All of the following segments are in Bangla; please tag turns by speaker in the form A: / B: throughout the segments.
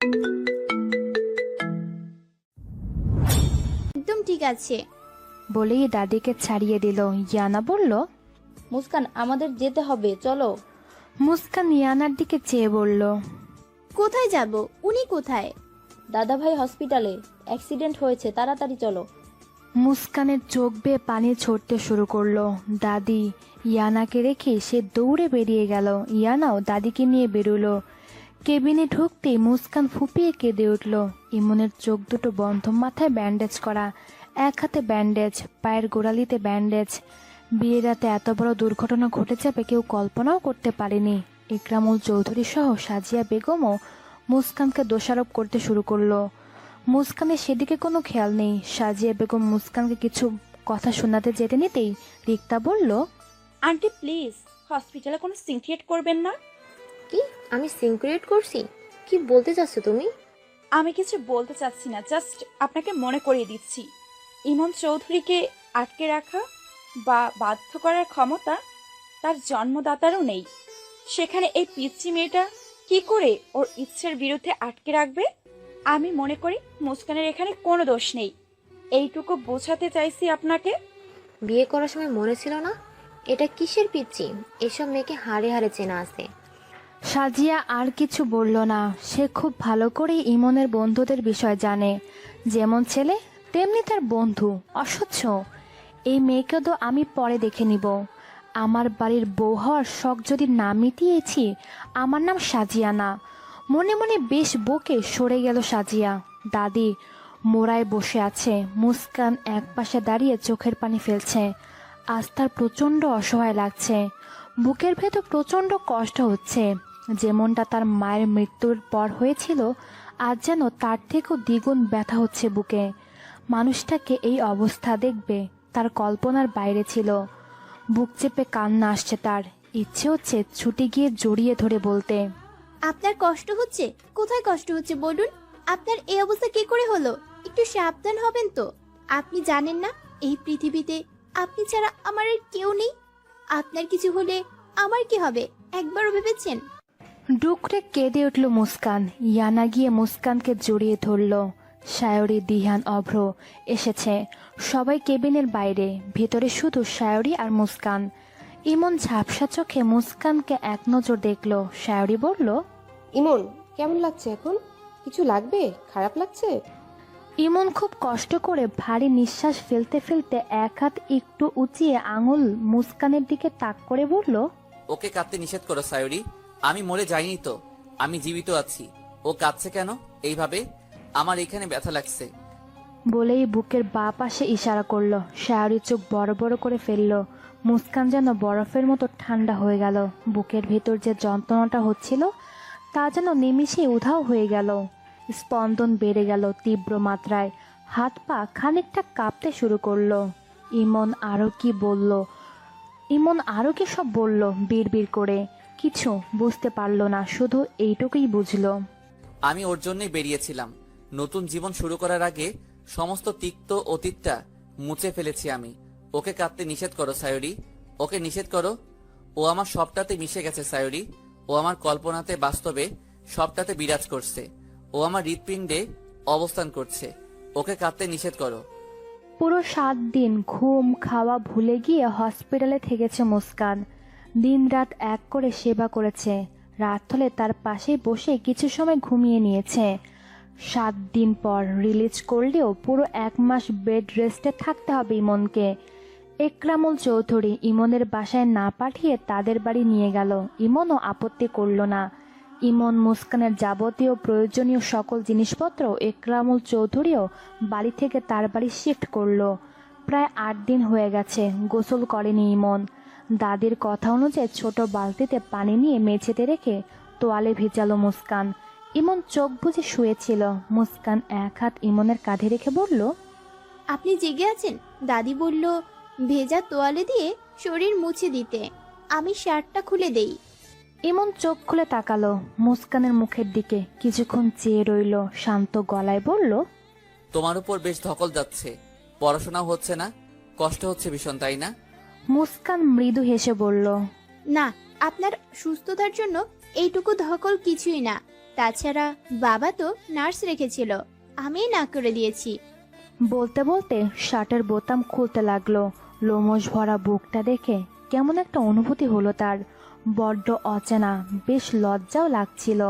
A: একদম ঠিক আছে।
B: বলেই দাদিকে ছাড়িয়ে দিল। ইয়ানা বলল
C: মুস্কান আমাদের যেতে হবে চলো।
B: মুস্কান ইয়ানার দিকে চেয়ে বলল
A: কোথায় যাব? উনি কোথায়?
C: দাদাভাই হসপিটালে। অ্যাক্সিডেন্ট হয়েছে তাড়াতাড়ি চলো।
B: মুস্কানের চোখ বেয়ে পানি ছড়তে শুরু করল। দাদি ইয়ানাকে রেখে সে দৌড়ে বেরিয়ে গেল। ইয়ানাও দাদিকে নিয়ে বেরোলো। কেবিনে ঢুকতেই মুস্কান ফুপিয়ে কেঁদে উঠল। ইমনের চোখ দুটো বন্ধ, মাথায় ব্যান্ডেজ করা। এক হাতে ব্যান্ডেজ পায়ের গোড়ালিতে ব্যান্ডেজ বিয়ের রাতে এত বড় দুর্ঘটনা ঘটে যাবে কেউ কল্পনাও করতে পারেনি। ইকরামুল চৌধুরী সহ সাজিয়া বেগমও মুস্কানকে দোষারোপ করতে শুরু করল। মুস্কানের সেদিকে কোনো খেয়াল নেই। সাজিয়া বেগম মুস্কানকে কিছু কথা শোনাতে যেতে নিতেই রিক্তা বলল,
D: আন্টি প্লিজ হসপিটালে কোনো সিনক্রিয়েট করবেন না?
E: কি? আমি সিনক্রিয়েট করছি? কি বলতে চাচ্ছ তুমি?
D: আমি কিছু বলতে চাচ্ছি না জাস্ট আপনাকে মনে করিয়ে দিচ্ছি। ইমন চৌধুরীকে আটকে রাখা বা বাধ্য করার ক্ষমতা তার জন্মদাতারও নেই। সেখানে এই পিচ্ছি মেয়েটা কি করে ওর ইচ্ছের বিরুদ্ধে আটকে রাখবে? আমি মনে করি মুস্কানের এখানে কোনো দোষ নেই। এইটুকু বোঝাতে চাইছি আপনাকে।
E: বিয়ে করার সময় মনে ছিল না? এটা কিসের পিচ্ছি এসব মেয়েকে হারে হারে চেনা আছে।
B: সাজিয়া আর কিছু বলল না। সে খুব ভালো করেই ইমনের বন্ধুদের বিষয় জানে। যেমন ছেলে, তেমনি তার বন্ধু। অস্বচ্ছ এই মেয়েকে তো আমি পরে দেখে নিব। আমার বাড়ির বউ হওয়ার শখ যদি না মিটিয়েছি, আমার নাম সাজিয়া না। মনে মনে বেশ বকে সরে গেল সাজিয়া। দাদি, মোড়ায় বসে আছে। মুস্কান এক পাশে দাঁড়িয়ে চোখের পানি ফেলছে। আজ তার প্রচণ্ড অসহায় লাগছে। বুকের ভেতর প্রচণ্ড কষ্ট হচ্ছে। যেমনটা তার মায়ের মৃত্যুর পর হয়েছিল, আজ যেন তার থেকেও দ্বিগুণ ব্যথা হচ্ছে বুকে। মানুষটাকে এই অবস্থা দেখবে, তার কল্পনার বাইরে ছিল। বুক চেপে কান্না আসছে তার, ইচ্ছে হচ্ছে ছুটি গিয়ে জড়িয়ে ধরে বলতে।
A: আপনার কষ্ট হচ্ছে? কোথায় কষ্ট হচ্ছে বলুন? আপনার এই অবস্থা কি করে হলো? একটু সাবধান হবেন তো। আপনি জানেন না, এই পৃথিবীতে আপনি ছাড়া আমার কেউ নেই। আপনার কিছু হলে আমার কি হবে? একবারও ভেবেছেন?
B: ডুকরে কেঁদে উঠল মুস্কান। ইয়ানা গিয়ে মুস্কানকে জড়িয়ে ধরল। সায়রি দিহান অভ্র এসেছে। সবাই কেবিনের বাইরে। ভেতরে শুধু সায়রি আর মুস্কান। ইমন ঝাপসা চোখে মুস্কানকে এক নজর দেখল। সায়রি বলল
F: ইমন কেমন লাগছে এখন? কিছু লাগবে? খারাপ লাগছে?
B: ইমন খুব কষ্ট করে ভারী নিঃশ্বাস ফেলতে ফেলতে এক হাত একটু উঁচিয়ে আঙুল মুস্কানের দিকে তাক করে বলল
G: ওকে কাঁদতে নিষেধ করো সায়রি। আমি মরে যাইনি তো, আমি জীবিত আছি। ও কাঁদছে কেন? এইভাবে আমার এখানে ব্যথা লাগছে।
B: বলেই বুকের বা পাশে ইশারা করল। শায়রি চোখ বড় বড় করে ফেলল। মুস্কান যেন বরফের মতো ঠান্ডা হয়ে গেল। বুকের ভেতর যে যন্ত্রণাটা হচ্ছিল, তা যেন নিমিষে উধাও হয়ে গেল। স্পন্দন বেড়ে গেল তীব্র মাত্রায়। হাত পা খানিকটা কাঁপতে শুরু করল। ইমন আরও কি বলল? ইমন আরও কি সব বলল বিড়বিড় করে। কিছু বুঝতে পারল না শুধু এইটুকুই বুঝলো।
G: আমি ওর জন্যই বেরিয়েছিলাম। নতুন জীবন শুরু করার আগে সমস্ত তিক্ত অতীতটা মুছে ফেলেছি আমি। ওকে কাঁদতে নিষেধ করো সায়রি। ওকে নিষেধ করো। ও আমার সবটাতে মিশে গেছে সায়রি। ও আমার কল্পনাতে বাস্তবে সবটাতে বিরাজ করছে। ও আমার হৃৎপিণ্ডে অবস্থান করছে। ওকে কাঁদতে নিষেধ করো।
B: পুরো সাত দিন ঘুম খাওয়া ভুলে গিয়ে হসপিটালে থেকেছে মুস্কান। দিনরাত এক করে সেবা করেছে। রাত হলে তার পাশে বসে কিছু সময় ঘুমিয়ে নিয়েছে। সাত দিন পর রিলিজ করলেও পুরো এক মাস বেড রেস্টে থাকতে হবে ইমনকে। একরামুল চৌধুরী ইমনের বাসায় না পাঠিয়ে তাদের বাড়ি নিয়ে গেল। ইমনও আপত্তি করল না। ইমন মুস্কানের যাবতীয় প্রয়োজনীয় সকল জিনিসপত্র একরামুল চৌধুরীও বাড়ি থেকে তার বাড়ি শিফট করল। প্রায় আট দিন হয়ে গেছে, গোসল করেনি ইমন। দাদির কথা অনুযায়ী ছোট বালতিতে পানি নিয়ে মেঝেতে রেখে তোয়ালে ভেজালো মুস্কান। ইমন চোখ বুজে শুয়েছিল। মুস্কান এক হাত ইমনের কাঁধে রেখে বলল
A: আপনি জেগে আছেন? দাদি বলল ভেজা তোয়ালে দিয়ে শরীর মুছে দিতে। আমি শার্টটা খুলে দেই।
B: ইমন চোখ খুলে তাকালো। মুস্কানের মুখের দিকে কিছুক্ষণ চেয়ে রইল শান্ত গলায় বলল
G: তোমার উপর বেশ ধকল যাচ্ছে। পড়াশোনাও হচ্ছে না। কষ্ট হচ্ছে ভীষণ তাই না?
B: মুস্কান মৃদু হেসে বলল
A: না আপনার সুস্থতার জন্য এইটুকু ধকল কিছুই না। তাছাড়া বাবা তো নার্স রেখেছিল আমি না করে দিয়েছি।
B: বলতে বলতে শার্টের বোতাম খুলতে লাগল। লোমশ ভরা বুকটা দেখে কেমন একটা অনুভূতি হলো তার। বড্ড অচেনা বেশ লজ্জাও লাগছিল।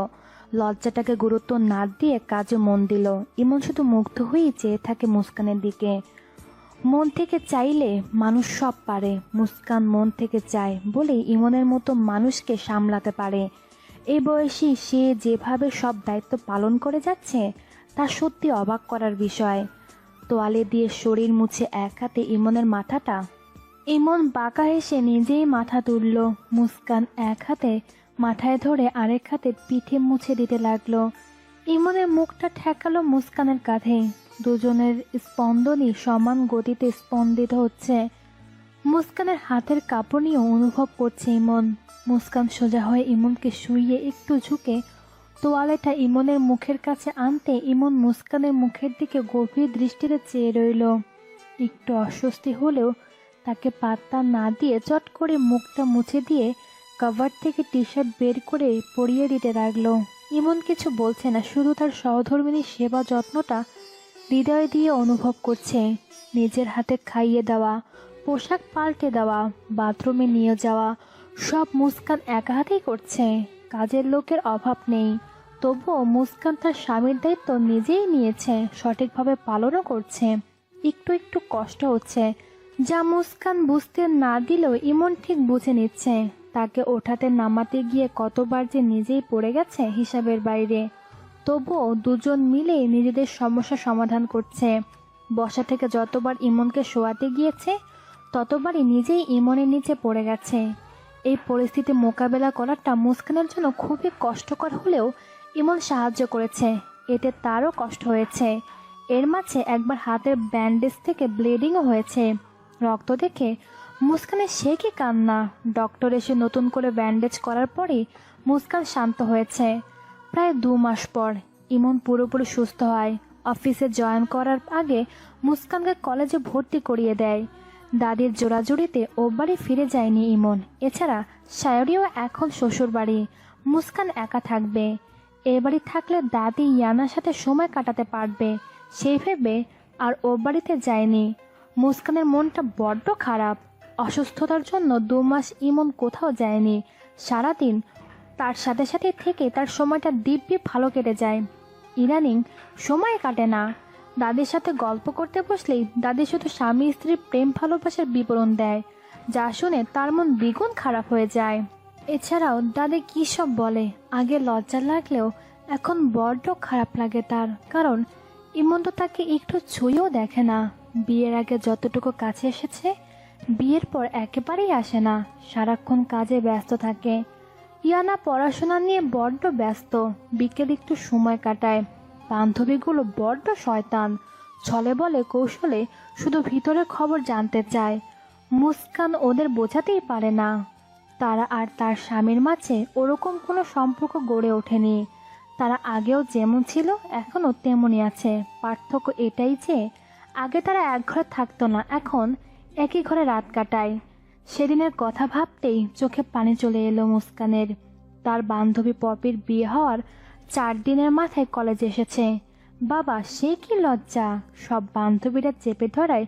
B: লজ্জাটাকে গুরুত্ব না দিয়ে কাজে মন দিল। ইমন শুধু মুগ্ধ হয়েই চেয়ে থাকে মুস্কানের দিকে। মন থেকে চাইলে মানুষ সব পারে, মুস্কান মন থেকে চায় বলে ইমনের মতো মানুষকে সামলাতে পারে। এই বয়সী সে যেভাবে সব দায়িত্ব পালন করে যাচ্ছে, তা সত্যি অবাক করার বিষয়। তোয়ালে দিয়ে শরীর মুছে এক হাতে ইমনের মাথাটা। ইমন বাঁকা হেসে নিজেই মাথা তুলল। মুস্কান এক হাতে মাথায় ধরে আরেক হাতে পিঠে মুছে দিতে লাগল। ইমনের মুখটা ঠেকালো মুস্কানের কাঁধে। দুজনের স্পন্দনই সমান গতিতে স্পন্দিত হচ্ছে। মুস্কানের হাতের কাঁপনিও অনুভব করছে ইমন। মুস্কান সোজা হয়ে ইমনকে শুইয়ে একটু ঝুঁকে তোয়ালেটা ইমনের মুখের কাছে আনতে ইমন মুস্কানের মুখের দিকে গভীর দৃষ্টিতে চেয়ে রইল। একটু অস্বস্তি হলেও তাকে পাত্তা না দিয়ে চট করে মুখটা মুছে দিয়ে কভার থেকে টি শার্ট বের করে পরিয়ে দিতে লাগল। ইমন কিছু বলছে না, শুধু তার সহধর্মিনীর সেবা যত্নটা হৃদয় দিয়ে অনুভব করছে নিজের হাতে খাইয়ে দেওয়া, পোশাক পাল্টে দেওয়া, বাথরুমে নিয়ে যাওয়া, সব মুস্কান একা হাতেই করছে। কাজের লোকের অভাব নেই। তবুও মুস্কান তার স্বামীর দায়িত্ব নিজেই নিয়েছে, সঠিকভাবে পালনও করছে। একটু একটু কষ্ট হচ্ছে। যা মুস্কান বুঝতে না দিলেও ইমন ঠিক বুঝে নিচ্ছে। তাকে ওঠাতে নামাতে গিয়ে কতবার যে নিজেই পড়ে গেছে হিসাবের বাইরে। তবুও দুজন মিলে নিজেদের সমস্যা সমাধান করছে। বসা থেকে যতবার ইমনকে শোয়াতে গিয়েছে, ততবারই নিজেই ইমনের নিচে পড়ে গেছে। এই পরিস্থিতি মোকাবেলা করাটা মুস্কানের জন্য খুবই কষ্টকর হলেও ইমন সাহায্য করেছে। এতে তারও কষ্ট হয়েছে। এর মাঝে একবার হাতের ব্যান্ডেজ থেকে ব্লিডিংও হয়েছে। রক্ত দেখে মুস্কানের সে কি কান্না? ডক্টর এসে নতুন করে ব্যান্ডেজ করার পরই মুস্কান শান্ত হয়েছে। প্রায় দু মাস পর ইমন পুরোপুরি সুস্থ হয়। অফিসে জয়েন করার আগে মুস্কানকে কলেজে ভর্তি করিয়ে দেয়। দাদির জোড়াজুড়িতে ও বাড়ি ফিরে যায়নি ইমন। এছাড়া সায়রিও এখন শ্বশুর বাড়ি মুস্কান একা থাকবে। এ বাড়ি থাকলে দাদি ইয়ানার সাথে সময় কাটাতে পারবে। সেই ভেবে আর ও বাড়িতে যায়নি। মুস্কানের মনটা বড্ড খারাপ। অসুস্থতার জন্য দু মাস ইমন কোথাও যায়নি। সারাদিন তার সাথে সাথে থেকে তার সময়টা দিব্যি ভালো কেটে যায়। ইদানিং সময় কাটে না। দাদির সাথে গল্প করতে বসলেই দাদি শুধু স্বামী, স্ত্রীর প্রেম ভালোবাসার বিবরণ দেয়, যা শুনে তার মন দ্বিগুণ খারাপ হয়ে যায়। এছাড়াও দাদি কী সব বলে? আগে লজ্জা লাগলেও এখন বড্ড খারাপ লাগে তার, কারণ ইমন তো তাকে একটু ছুঁয়েও দেখে না। বিয়ের আগে যতটুকু কাছে এসেছে, বিয়ের পর একেবারেই আসে না, সারাক্ষণ কাজে ব্যস্ত থাকে। ইয়ানা পড়াশোনা নিয়ে বড্ড ব্যস্ত। বিকেল একটু সময় কাটায়। বান্ধবীগুলো বড্ড শয়তান। ছলে বলে কৌশলে শুধু ভিতরের খবর জানতে চায়। মুস্কান ওদের বোঝাতেই পারে না। তারা আর তার স্বামীর মাঝে ওরকম কোনো সম্পর্ক গড়ে ওঠেনি। তারা আগেও যেমন ছিল, এখনও তেমনই আছে। পার্থক্য এটাই যে, আগে তারা এক ঘরে থাকতো না, এখন একই ঘরে রাত কাটায়। সেদিনের কথা ভাবতেই চোখে পানি চলে এলো মুস্কানের। তার বান্ধবী পপির বিয়ে হওয়ার চার দিনের মাথায় কলেজে এসেছে। বাবা, সে কি লজ্জা? সব বান্ধবীরা চেপে ধরায়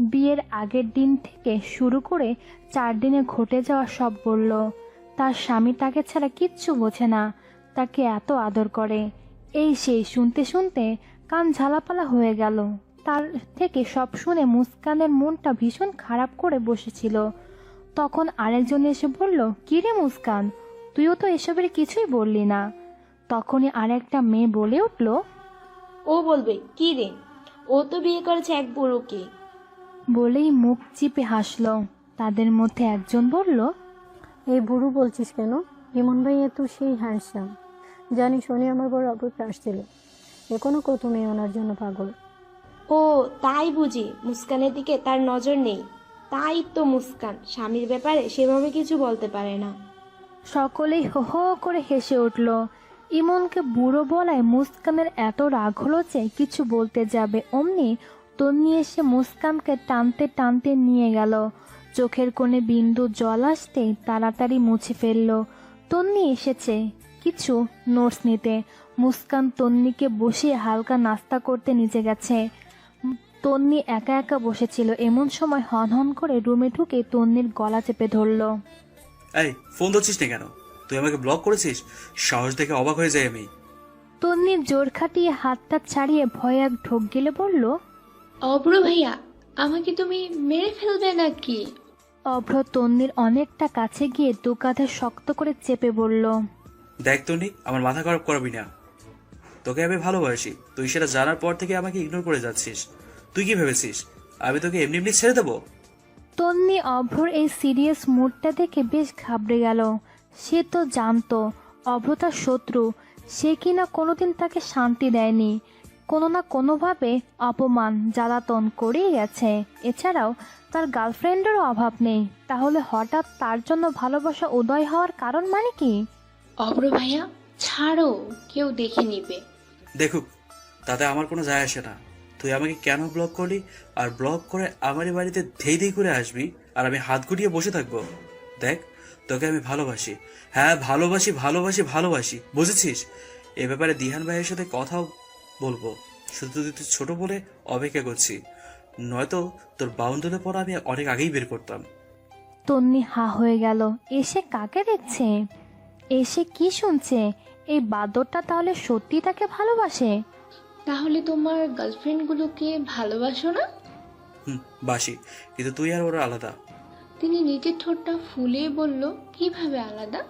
B: বিয়ের আগের দিন থেকে শুরু করে চার দিনে ঘটে যাওয়া সব বলল। তার স্বামী তাকে ছাড়া কিচ্ছু বোঝে না, তাকে এত আদর করে। এই সেই শুনতে শুনতে কান ঝালাপালা হয়ে গেল। তার থেকে সব শুনে মুস্কানের মনটা ভীষণ খারাপ করে বসেছিল। তখন আরেকজন এসে বলল কিরে মুস্কান তুইও তো এসবের কিছুই বললি না। তখনই আরেকটা মেয়ে বলে উঠল
H: ও বলবে কি রে? ও তো বিয়ে করেছে এক বুড়োকে।
B: বলেই মুখ চিপে হাসলো। তাদের মধ্যে একজন বলল
I: এই বুড়ো বলছিস কেন? ইমন ভাইয়া তো সেই হ্যান্ডসাম জানি শনি আমার বড় অপেক্ষা আসছিল। এখনও কত মেয়ে ওনার জন্য পাগল।
H: ও তাই বুঝি মুস্কানের দিকে তার নজর নেই। তাই তো মুস্কান। স্বামীর ব্যাপারে সেভাবে কিছু বলতে পারে না।
B: সকলেই হো হো করে হেসে উঠল। ইমনকে বুড়ো বলায় মুস্কানের এত রাগ হলো যে কিছু বলতে যাবে অমনি তন্নি এসে মুস্কানকে টানতে টানতে নিয়ে গেল। চোখের কোণে বিন্দু জল আসতেই তাড়াতাড়ি মুছে ফেলল। তন্নি এসেছে। কিছু নোটস নিতে। মুস্কান তন্নিকে বসিয়ে হালকা নাস্তা করতে নিচে গেছে। তন্নি একা একা বসেছিল। এমন সময় হন হন করে রুমে ঢুকে তন্নির গলা চেপে ধরলো।
J: এই ফোন ধরছিস না কেন? তুই আমাকে ব্লক করেছিস? সাহস দেখে অবাক হয়ে যাই আমি।
B: তন্নির জোর খাটিয়ে হাতটা ছাড়িয়ে ভয়ে এক ঢোক গেলে বলল
H: অব্র ভাইয়া আমাকে তুমি মেরে ফেলবে নাকি?
B: অভ্র তন্নির অনেকটা কাছে গিয়ে দু কাঁধে শক্ত করে চেপে বলল
J: দেখ তনি আমার মাথা খারাপ করবি না। তোকে আমি ভালোবাসি। তুই সেটা জানার পর থেকে আমাকে ইগনোর করে যাচ্ছিস। তুই কি ভেবেছিস? আমি তোকে এমনি এমনি ছেড়ে দেবো?
B: তন্নি অভ্রর এই সিরিয়াস মুডটা দেখে বেশ ঘাবড়ে গেল। সে তো জানতো অভ্র তার শত্রু। সে কিনা কোনোদিন তাকে শান্তি দেয়নি। কোনো না কোনোভাবে অপমান জ্বালাতন করেই গেছে। এছাড়াও তার গার্লফ্রেন্ডেরও অভাব নেই। তাহলে হঠাৎ তার জন্য ভালোবাসা উদয় হওয়ার কারণ মানে কি?
H: অব্র ভাইয়া ছাড়ো কেউ দেখে নিবে।
J: দেখুক তাতে আমার কোনো যায় আসে না। তুই আমাকে কেন ব্লক করলি? আর ব্লক করে আমারই বাড়িতে ধেই ধেই করে আসবি, আর আমি হাত গুটিয়ে বসে থাকব। দেখ, তোকে আমি ভালোবাসি। হ্যাঁ ভালোবাসি ভালোবাসি ভালোবাসি। বুঝেছিস? এ ব্যাপারে দিহান ভাইয়ের সাথে কথাও বলব। শুধু তুই ছোট বলে অপেক্ষা করছি নয়তো তোর বাউন্ডুলে পর আমি অনেক আগেই বের করতাম।
B: তন্নি হা হয়ে গেল। এসে কাকে দেখছে? এসে কি শুনছে? এই বাদরটা তাহলে সত্যি তাকে ভালোবাসে?
H: তাহলে তোমার গার্লফ্রেন্ডগুলোকে ভালোবাসো না?
J: হুম বাসি। কিন্তু তুই আর ওরা আলাদা।
H: তিনি নিজের ঠোঁটটা ফুলে বলল কীভাবে আলাদা?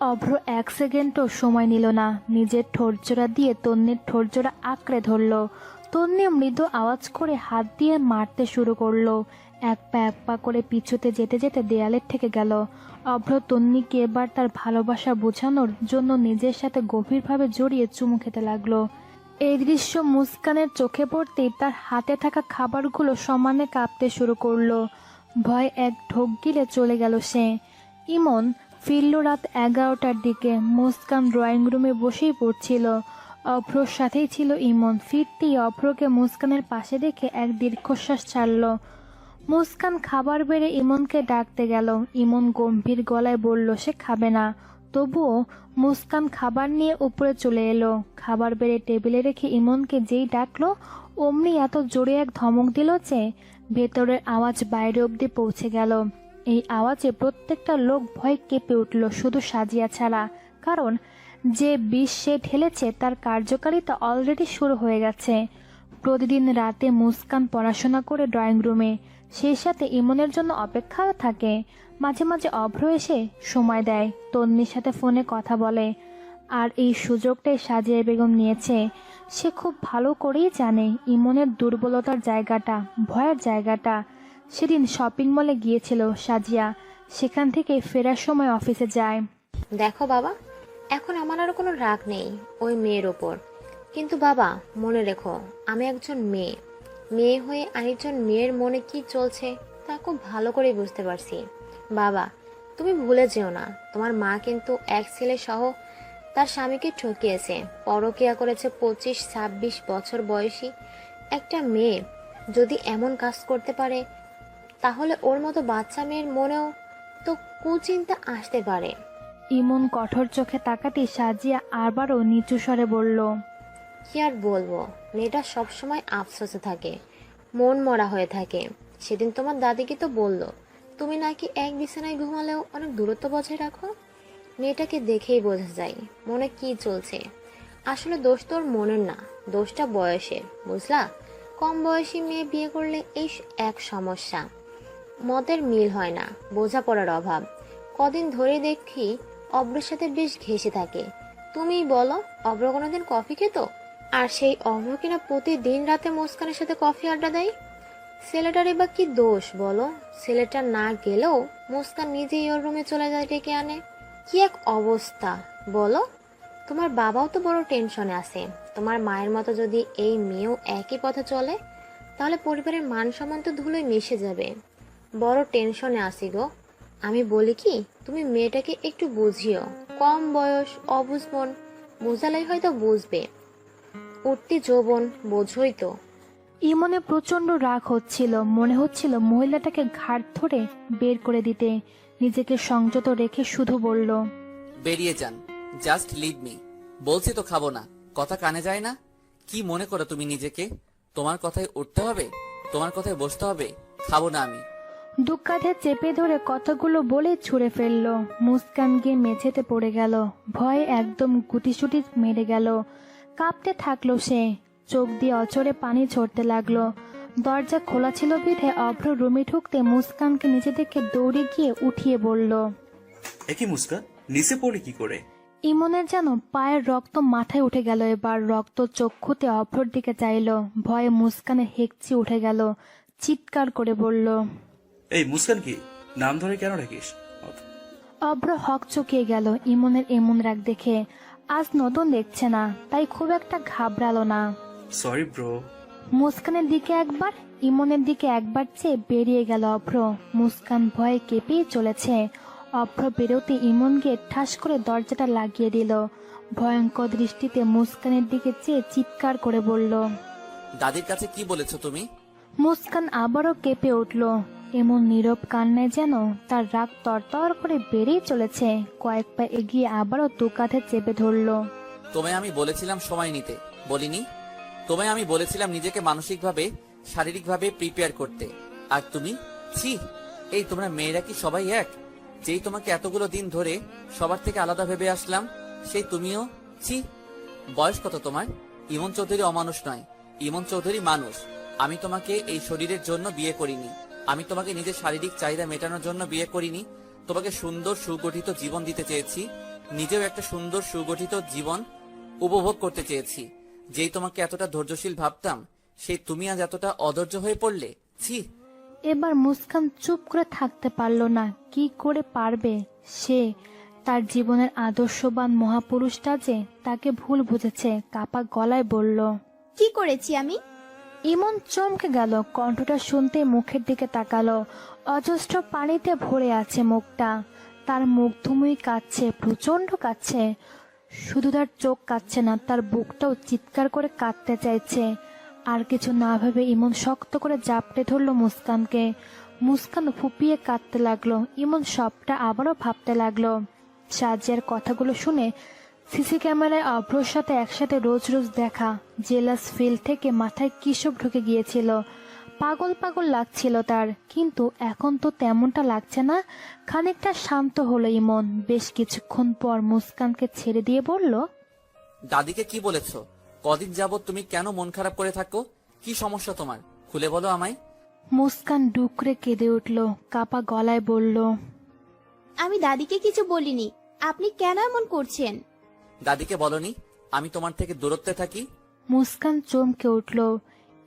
B: অভ্র এক সেকেন্ডও সময় নিল না। নিজের ঠোরজোড়া দিয়ে তন্নির ঠোরজোড়া আঁকড়ে ধরলো। তন্নি মৃদু আওয়াজ করে হাত দিয়ে মারতে শুরু করল। এক পা এক পা করে পিছুতে যেতে যেতে দেয়ালের থেকে গেল। অভ্র তন্নিকে এবার তার ভালোবাসা বোঝানোর জন্য নিজের সাথে গভীরভাবে জড়িয়ে চুমু খেতে লাগল। এই দৃশ্য মুস্কানের চোখে পড়তেই তার হাতে থাকা খাবারগুলো সমানে কাঁপতে শুরু করল। ভয় এক ঢোক গিলে চলে গেল সে। ইমন ফিরল রাত এগারোটার দিকে। মুস্কান ড্রয়িং রুমে বসেই পড়ছিল। অভ্রর সাথেই ছিল ইমন। ফিরতেই অভ্রকে মুস্কানের পাশে দেখে এক দীর্ঘশ্বাস ছাড়ল। মুস্কান খাবার বেড়ে ইমনকে ডাকতে গেল। ইমন গম্ভীর গলায় বলল, সে খাবে না। তবুও মুস্কান খাবার নিয়ে উপরে চলে এলো। খাবার বেড়ে টেবিলে রেখে ইমনকে যেই ডাকলো, অমনি এত জোরে এক ধমক দিল যে ভেতরের আওয়াজ বাইরে অবধি পৌঁছে গেল। এই আওয়াজে প্রত্যেকটা লোক ভয় কেঁপে উঠল, শুধু সাজিয়া ছাড়া। কারণ যে বিষ সে ঢেলেছে, তার কার্যকারিতা অলরেডি শুরু হয়ে গেছে। প্রতিদিন রাতে মুস্কান পড়াশোনা করে ড্রয়িং রুমে। সেই সাথে ইমনের জন্য অপেক্ষাও থাকে। মাঝে মাঝে অভ্র এসে সময় দেয়। তন্নির সাথে ফোনে কথা বলে। আর এই সুযোগটাই সাজিয়া বেগম নিয়েছে। সে খুব ভালো করেই জানে ইমনের দুর্বলতার জায়গাটা, ভয়ের জায়গাটা। সেদিন শপিং মলে গিয়েছিল সাজিয়া। সেখান থেকে ফেরার সময় অফিসে যায়।
E: দেখো বাবা, এখন আমার আর কোনো রাগ নেই ওই মেয়ের ওপর। কিন্তু বাবা, মনে রেখো, আমি একজন মেয়ে। মেয়ে হয়ে আরেকজন মেয়ের মনে কি চলছে তা খুব ভালো করেই বুঝতে পারছি। বাবা তুমি ভুলে যেও না। তোমার মা কিন্তু এক ছেলে সহ তার স্বামীকে ঠকিয়েছে। পরকিয়া করেছে পঁচিশ ছাব্বিশ বছর বয়সী একটা মেয়ে। যদি এমন কাজ করতে পারে তাহলে ওর মতো বাচ্চা মেয়ের মনেও তো কুচিন্তা আসতে পারে।
B: ইমন কঠোর চোখে তাকাতেই সাজিয়া আবারও নিচু স্বরে বলল
E: কি আর বলব? মেয়েটা সবসময় আফসোসে থাকে মন মরা হয়ে থাকে। সেদিন তোমার দাদিকে তো বলল তুমি নাকি এক বিছানায় ঘুমালেও অনেক দূরত্ব বজায় রাখো? মেয়েটাকে দেখেই বোঝা যায়, মনে কি চলছে। আসলে দোষ তোর মনের না, দোষটা বয়সের, বুঝলা? কম বয়সী মেয়ে বিয়ে করলে এই এক সমস্যা। মতের মিল হয় না, বোঝাপড়ার অভাব। কদিন ধরে দেখি অব্রের সাথে বেশ ঘেসে থাকে। তুমি বলো, অব্র কোনোদিন কফি খেত? আর সেই অভ্র কিনা প্রতিদিন রাতে মুস্কানের সাথে কফি আড্ডা দেয়? ছেলেটারই বা কি দোষ বলো? ছেলেটা না গেলেও মুস্কান নিজেই ওর রুমে চলে যায় ডেকে আনে। কি এক অবস্থা, বলো? তোমার বাবাও তো বড় টেনশনে আছে। তোমার মায়ের মতো যদি এই মেয়েও একই পথে চলে, তাহলে পরিবারের মান সম্মান তো ধুলোয় মিশে যাবে। বড় টেনশনে আসি গো। আমি বলি কি, তুমি মেয়েটাকে একটু বুঝিও। কম বয়স, অবুঝ মন, বুঝালেই হয়তো বুঝবে। উঠতি যৌবন, বোঝই তো।
B: ইমনে প্রচণ্ড রাগ হচ্ছিল মনে হচ্ছিল মহিলাটাকে ঘাট ধরে বের করে দিতে। নিজেকে সংযত রেখে শুধু বলল
G: বেরিয়ে যান জাস্ট লিভ মি বলছি তো খাব না কথা কানে যায় না? কি মনে করো তুমি নিজেকে? তোমার কথায় উঠতে হবে? তোমার কথায় বসতে হবে? খাব না আমি।
B: দু কাঁধে চেপে ধরে কথাগুলো বলে ছুঁড়ে ফেলল। মুস্কান গিয়ে মেঝেতে পড়ে গেল। ভয়ে একদম গুটিসুটি মেরে গেল। কাঁপতে থাকল সে। চোখ দিয়ে অচরে পানি ঝরতে লাগল। দরজা খোলা ছিল বিধে অভ্র রুমে ঢুকতে মুস্কানকে নিচে দেখে দৌড়ে গিয়ে উঠিয়ে বলল
J: একই মুস্কান? নিচে পড়ে কি করে?
B: ইমনের যেন পায়ের রক্ত মাথায় উঠে গেল। এবার রক্ত চক্ষুতে অভ্রর দিকে চাইলো। ভয়ে মুস্কানে হেকচি উঠে গেল। চিৎকার করে বলল
J: এই মুস্কান কি? নাম ধরে কেন রাখিস
B: অভ্র হক চকিয়ে গেল ইমনের এমন রাগ দেখে। আজ নতুন দেখছে না তাই খুব একটা ঘাবড়ালো না।
J: সরি ব্রো
B: মুস্কানের দিকে একবার ইমনের দিকে একবার চেয়ে বেরিয়ে গেল অভ্র। মুস্কান ভয়ে কেঁপেই চলেছে। অভ্র বেরোতে ইমনকে ঠাস করে দরজাটা লাগিয়ে দিল। ভয়ঙ্কর দৃষ্টিতে মুস্কানের দিকে চেয়ে চিৎকার করে বলল
G: দাদির কাছে কি বলেছ তুমি?
B: মুস্কান আবারও কেঁপে উঠল। এমন নীরব কান্নায় যেন তার রাগ তরতর করে বেড়েই চলেছে। কয়েক পা এগিয়ে আবারও দু কাঁধে চেপে ধরলো।
G: তোমায় আমি বলেছিলাম সময় নিতে। বলিনি? তোমায় আমি বলেছিলাম নিজেকে মানসিকভাবে, শারীরিকভাবে প্রিপেয়ার করতে। আর তুমি? ছি, এই তোমরা মেয়েরা কি সবাই এক? যেই তোমাকে এতগুলো দিন ধরে সবার থেকে আলাদা ভেবে আসলাম, সেই তুমিও? ছি, বয়স কত তোমার? ইমন চৌধুরী অমানুষ নয়, ইমন চৌধুরী মানুষ। আমি তোমাকে এই শরীরের জন্য বিয়ে করিনি। আমি তোমাকে নিজের শারীরিক চাহিদা মেটানোর জন্য বিয়ে করিনি। তোমাকে সুন্দর সুগঠিত জীবন দিতে চেয়েছি। নিজেও একটা সুন্দর সুগঠিত জীবন উপভোগ করতে চেয়েছি। যেই তোমাকে এতটা ধৈর্যশীল ভাবতাম সেই তুমি আজ এতটা অধৈর্য হয়ে পড়লে? ছি।
B: এবার মুস্কান চুপ করে থাকতে পারল না কি করে পারবে সে? তার জীবনের আদর্শবান মহাপুরুষটা যে তাকে ভুল বুঝেছে কাপা গলায় বলল
A: কি করেছি আমি?
B: ইমন চমকে গেল কণ্ঠটা শুনতে মুখের দিকে তাকালো অজস্র পানিতে ভরে আছে মুখটা। তার মুখ ধুমুই কাচ্ছে প্রচণ্ড কাচ্ছে শুধু তার চোখ কাচ্ছে না, তার বুকটাও চিৎকার করে কাঁদতে চাইছে। আর কিছু না ভেবে ইমন শক্ত করে জাপটে ধরলো মুস্কানকে। মুস্কান ফুপিয়ে কাঁদতে লাগল, ইমন সবটা আবারও ভাবতে লাগল। সাজিয়ার কথাগুলো শুনে সিসি ক্যামেরায় অভ্রর সাথে একসাথে রোজ রোজ দেখা, জেলাস ফিল থেকে মাথায় কিসব ঢুকে গিয়েছিল। পাগল পাগল লাগছিল তার কিন্তু এখন তো তেমনটা লাগছে না। খানিকটা শান্ত হলো ইমন। বেশ কিছুক্ষণ পর মুস্কানকে ছেড়ে দিয়ে বলল
G: দাদিকে কি বলেছ? কদিন যাবত তুমি কেন মন খারাপ করে থাকো? কি সমস্যা তোমার? খুলে বলো আমায়।
B: মুস্কান ডুকরে কেঁদে উঠল কাপা গলায় বলল
A: আমি দাদিকে কিছু বলিনি। আপনি কেন এমন করছেন?
G: দাদিকে বলনি আমি তোমার থেকে দূরত্বে থাকি।
B: মুস্কান চমকে উঠল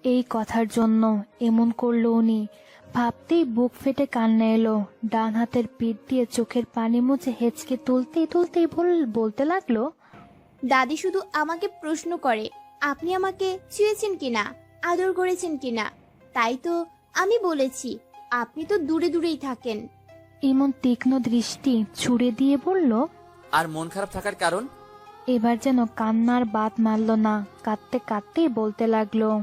B: এই কথার জন্য এমন করল উনি। ভাবতেই বুক ফেটে কান্না এলো। ডান হাতের পিঠ দিয়ে চোখের পানি মুছে হেঁচকে তুলতেই তুলতেই বল- বলতে লাগল।
A: দাদি শুধু আমাকে প্রশ্ন করে আপনি আমাকে ছুঁয়েছেন কিনা আদর করেছেন কিনা? তাই তো আমি বলেছি আপনি তো দূরে দূরেই থাকেন।
B: এমন তীক্ষ্ণ দৃষ্টি ছুড়ে দিয়ে বলল
G: আর মন খারাপ থাকার কারণ?
B: এবার যেন কান্নার বাদ মারল না কাঁদতে কাঁদতেই বলতে লাগল।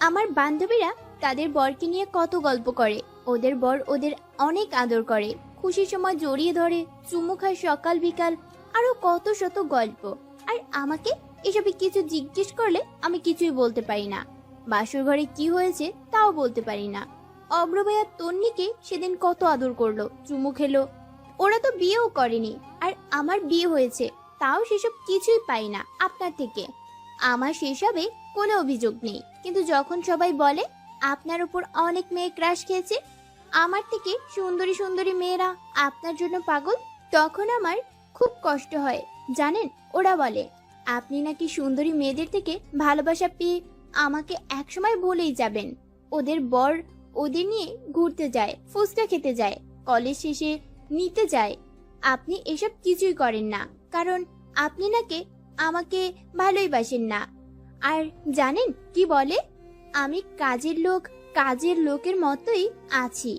A: আমার বান্ধবীরা তাদের বরকে নিয়ে কত গল্প করে। ওদের বর ওদের অনেক আদর করে। খুশির সময় জড়িয়ে ধরে, চুমু খায় সকাল বিকাল আরও কত শত গল্প। আর আমাকে এসবে কিছু জিজ্ঞেস করলে আমি কিছুই বলতে পারি না। বাসুর ঘরে কি হয়েছে তাও বলতে পারি না। অগ্রভাইয়া তন্নিকে সেদিন কত আদর করল, চুমু খেলো। ওরা তো বিয়েও করেনি, আর আমার বিয়ে হয়েছে, তাও সেসব কিছুই পাই না আপনার থেকে। আমার সেসবে কোনো অভিযোগ নেই। কিন্তু যখন সবাই বলে, আপনার উপর অনেক মেয়ে ক্রাশ খেয়েছে, আমার থেকে সুন্দরী সুন্দরী মেয়েরা আপনার জন্য পাগল? তখন আমার খুব কষ্ট হয়। জানেন, ওরা বলে, আপনি নাকি সুন্দরী মেয়েদের থেকে ভালোবাসা পেয়ে আমাকে একসময় ভুলেই যাবেন। ওদের বর ওদের নিয়ে ঘুরতে যায়, ফুচকা খেতে যায়, কলেজ শেষে নিতে যায়। আপনি এসব কিছুই করেন না। কারণ আপনি নাকি আমাকে ভালোই বাসেন না। আর জানেন কি বলে? আমি কাজের লোক কাজের লোকের মতোই আছি।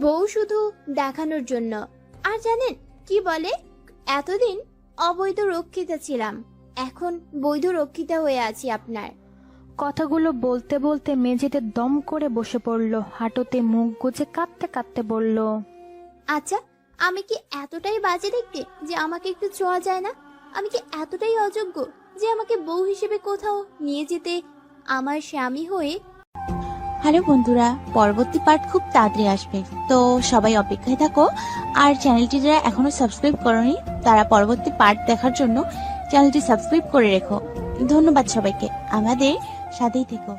A: বউ শুধু দেখানোর জন্য। আর জানেন কি বলে? এতদিন অবৈধ রক্ষিতা ছিলাম। এখন বৈধ রক্ষিতা হয়ে আছি আপনার।
B: কথাগুলো বলতে বলতে মেঝেতে দম করে বসে পড়ল হাঁটুতে মুখ গুজে কাঁদতে কাঁদতে বলল
A: আচ্ছা আমি কি এতটাই বাজে দেখতে যে আমাকে একটু ছোঁয়া যায় না? আমি কি এতটাই অযোগ্য যে আমাকে বউ হিসেবে কোথাও নিয়ে যেতে আমার স্বামী হয়ে
K: হ্যালো বন্ধুরা, পরবর্তী পার্ট খুব তাড়াতাড়ি আসবে। তো সবাই অপেক্ষায় থাকো, আর চ্যানেলটি যারা এখনও সাবস্ক্রাইব করনি, তারা পরবর্তী পার্ট দেখার জন্য চ্যানেলটি সাবস্ক্রাইব করে রেখো। ধন্যবাদ সবাইকে। আমাদের সাথেই থেকো।